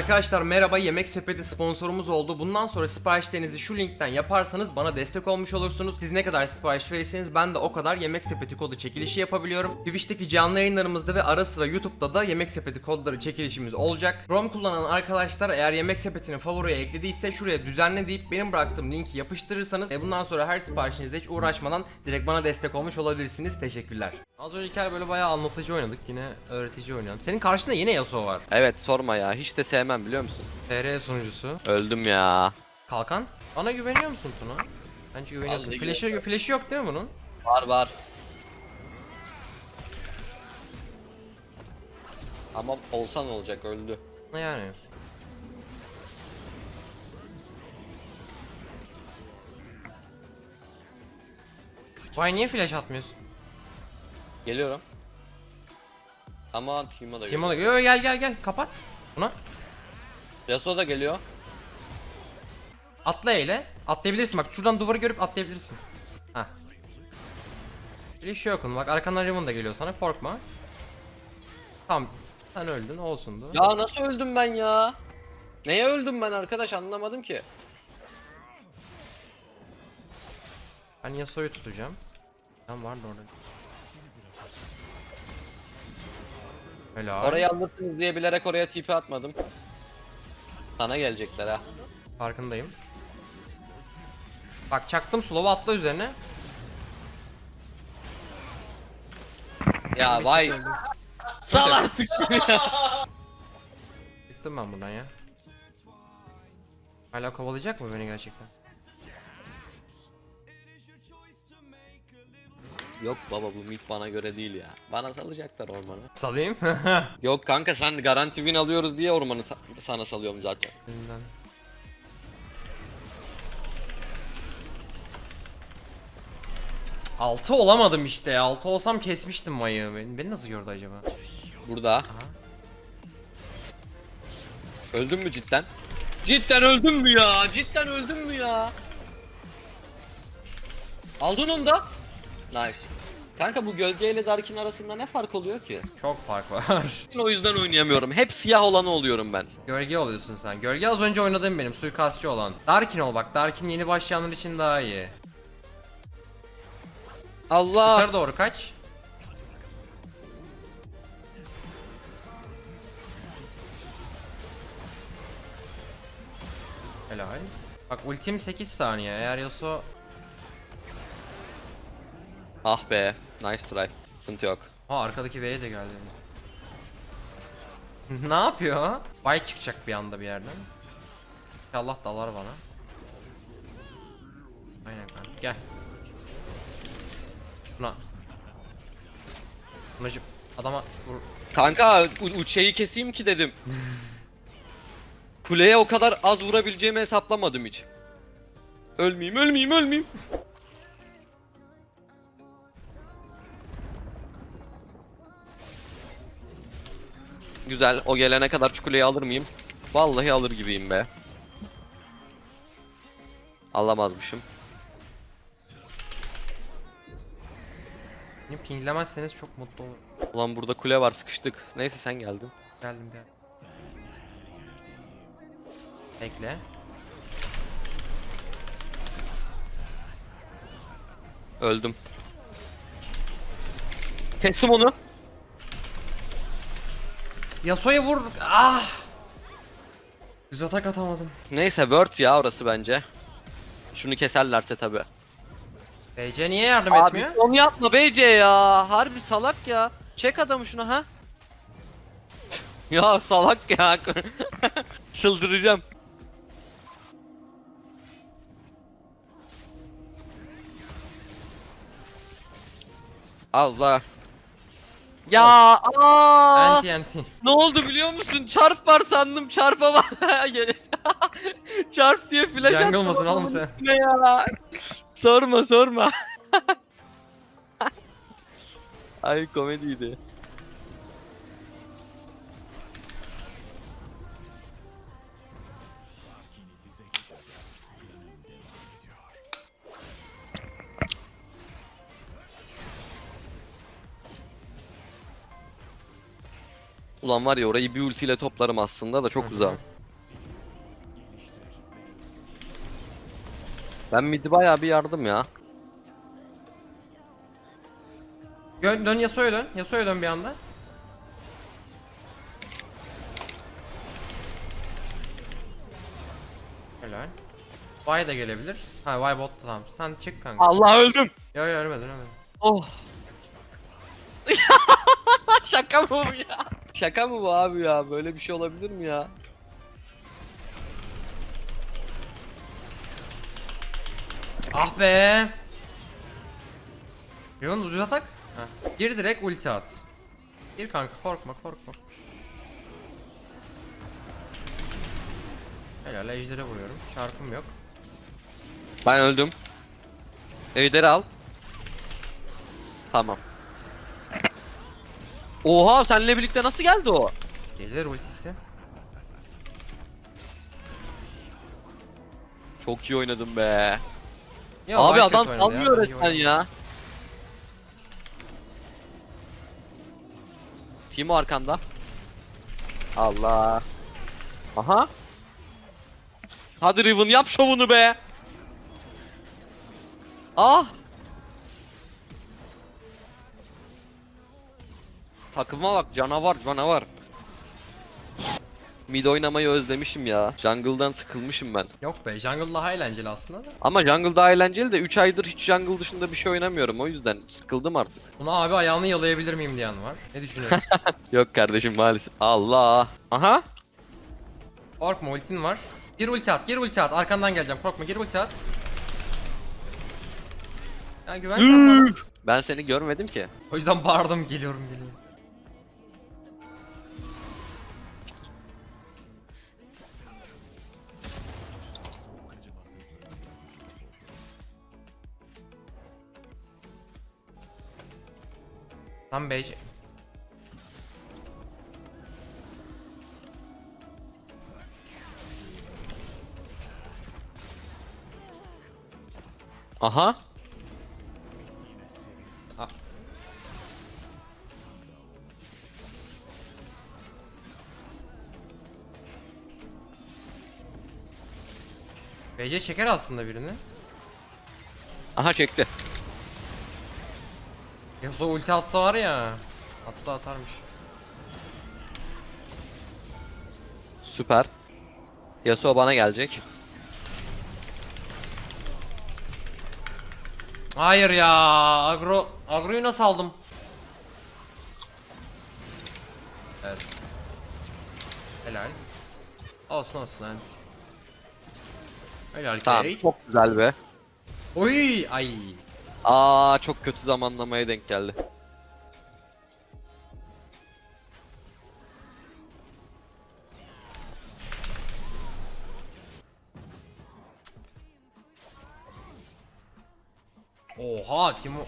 Arkadaşlar merhaba Yemek Sepeti sponsorumuz oldu. Bundan sonra siparişlerinizi şu linkten yaparsanız bana destek olmuş olursunuz. Siz ne kadar sipariş verirseniz ben de o kadar Yemek Sepeti kodu çekilişi yapabiliyorum. Twitch'teki canlı yayınlarımızda ve ara sıra YouTube'da da Yemek Sepeti kodları çekilişimiz olacak. Chrome kullanan arkadaşlar eğer Yemek Sepeti'ni favoriye eklediyse şuraya düzenle deyip benim bıraktığım linki yapıştırırsanız e, bundan sonra her siparişinizde hiç uğraşmadan direkt bana destek olmuş olabilirsiniz. Teşekkürler. Az önceki böyle bayağı anlatıcı oynadık. Yine öğretici oynayalım. Senin karşında yine Yasuo var. Evet sorma ya hiç de sevmem biliyor musun? TR sunucusu. Öldüm ya. Kalkan. Bana güveniyor musun Tuna? Bence güveniyorsun. Vallahi Flash'ı flash'ı yok değil mi bunun? Var var. Ama olsa ne olacak öldü. Ne yani? Vay niye flash atmıyorsun? Geliyorum. Ama Timo da Timo da geliyor. Yo, gel gel gel kapat. Buna. Yasuo da geliyor. Atla eyle. Atlayabilirsin bak şuradan duvarı görüp atlayabilirsin. Hah. Bir şey yok onun bak arkandan Riven da geliyor sana korkma. Tamam sen öldün olsundu. Ya nasıl öldüm ben ya? Neye öldüm ben arkadaş anlamadım ki. Ben Yasuo'yu tutacağım. Tam vardı orada. Helal. Orayı alırsınız diye bilerek oraya TP atmadım. Sana gelecekler ha. Farkındayım. Bak çaktım slow'u atla üzerine. Ya vay. Sal artık. Çıktım ben buradan ya. Hala kovalayacak mı beni gerçekten? Yok baba bu mid bana göre değil ya. Bana salacaklar ormanı. Salayım. Yok kanka sen garanti win alıyoruz diye ormanı sa- sana salıyorum zaten. Elinden. Altı olamadım işte ya. Altı olsam kesmiştim mayı. Beni, beni nasıl gördü acaba? Burada. Öldün mü cidden? Cidden öldün mü ya? Cidden öldün mü ya? Aldın onu da. Nice. Kanka bu gölgeyle Dark'in arasında ne fark oluyor ki? Çok fark var. O yüzden oynayamıyorum. Hep siyah olanı oluyorum ben. Gölge oluyorsun sen. Gölge az önce oynadığım benim suikastçı olan. Darkin ol bak. Darkin yeni başlayanlar için daha iyi. Allah. Yukarı doğru kaç. Helal. Bak ultim 8 saniye. Eğer Yasuo Ah be. Nice try. Sıkıntı yok. Ha arkadaki V'ye de geldi. ne yapıyor? Bay çıkacak bir anda bir yerden. İnşallah dalar bana. Aynen kanka. Gel. Buna. Bunacım adama vur. Kanka uçeyi keseyim ki dedim. Kuleye o kadar az vurabileceğimi hesaplamadım hiç. Ölmeyeyim, ölmeyeyim, ölmeyeyim. Güzel. O gelene kadar kuleyi alır mıyım? Vallahi alır gibiyim be. Alamazmışım. Beni pinglemezseniz çok mutlu olurum. Ulan burada kule var sıkıştık. Neyse sen geldin. Geldim gel. Bekle. Öldüm. Kestim onu. Yasuo'ya vur. Ah! Düz atak atamadım. Neyse Word ya orası bence. Şunu keserlerse tabi. BC niye yardım Abi etmiyor? onu yapma BC ya. Harbi salak ya. Çek adamı şunu ha. ya salak ya. Çıldıracağım. Allah. Ya aa! Anti anti. Ne oldu biliyor musun? Çarp var sandım çarpama. Çarp diye flash Jungle attım mısın oğlum sen? üstüne ya. sorma sorma. Ay komediydi. Ulan var ya orayı bir ultiyle toplarım aslında da çok uzak. Ben midi bayağı bir yardım ya. Dön, dön Yasuo'ya dön. Yasuo'ya dön bir anda. Helal. Vay da gelebilir. Ha Vay bot tamam. Sen çık kanka. Allah öldüm. Yo yo ölmedin ölmedin. Oh. Şaka mı bu ya? Şaka mı bu abi ya? Böyle bir şey olabilir mi ya? Ah be. Yon ucuz atak. Heh. Gir direkt ulti at. Gir kanka korkma korkma. Helal ejdere vuruyorum. Çarpım yok. Ben öldüm. Ejderi al. Tamam. Oha senle birlikte nasıl geldi o? Gelir ultisi. Çok iyi oynadın be. Ya, Abi adam iyi resmen oynadım. ya. Timo arkanda. Allah. Aha. Hadi Riven yap şovunu be. Ah. Takıma bak canavar canavar. Mid oynamayı özlemişim ya. Jungle'dan sıkılmışım ben. Yok be jungle daha eğlenceli aslında da. Ama jungle daha eğlenceli de 3 aydır hiç jungle dışında bir şey oynamıyorum o yüzden sıkıldım artık. Buna abi ayağını yalayabilir miyim diyen var. Ne düşünüyorsun? Yok kardeşim maalesef. Allah. Aha. Korkma ultin var. Gir ulti at, gir ulti at. Arkandan geleceğim. Korkma, gir ulti at. Ya güven sen bana. Ben seni görmedim ki. O yüzden bağırdım, geliyorum, geliyorum. Tam bej. Aha. Ah. BC çeker aslında birini. Aha çekti. Yasuo ulti atsa var ya. Atsa atarmış. Süper. Yasuo bana gelecek. Hayır ya. Agro agroyu nasıl aldım? Evet. Helal. Olsun olsun evet. Helal Tamam çok güzel be. Oy ay. Aa çok kötü zamanlamaya denk geldi. Oha Timo.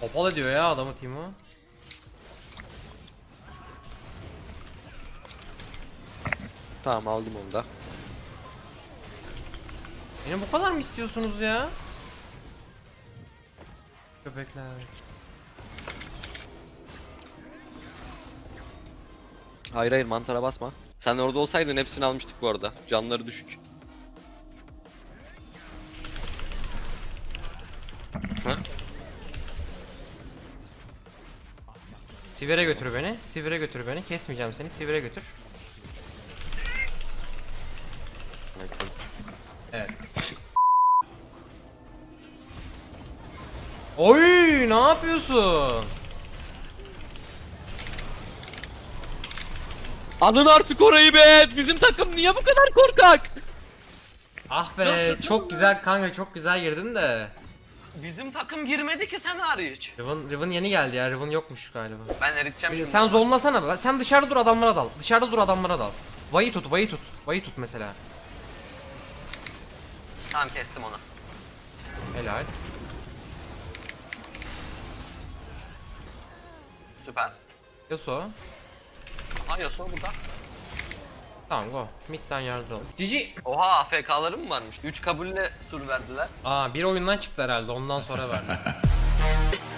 Topal ediyor ya adamı Timo. Tamam aldım onu da. Beni bu kadar mı istiyorsunuz ya? Köpekler. Hayır hayır mantara basma. Sen orada olsaydın hepsini almıştık bu arada. Canları düşük. Sivire götür beni. Sivire götür beni. Kesmeyeceğim seni. Sivire götür. Yapıyorsun? Alın artık orayı be! Bizim takım niye bu kadar korkak? Ah be, çok güzel kanka, çok güzel girdin de. Bizim takım girmedi ki sen hariç. Riven, Riven yeni geldi ya, Riven yokmuş galiba. Ben eriteceğim şimdi. Sen zonlasana, be. sen dışarıda dur adamlara dal. Dışarıda dur adamlara dal. Vayı tut, vayı tut. Vayı tut mesela. Tamam kestim onu. Helal. Süper. Yasuo. Aha Yasuo burada. Tamam go. Mid'den yardım ol. Cici. Oha AFK'ları mı varmış? 3 kabulle sur verdiler. Aa bir oyundan çıktı herhalde ondan sonra verdi.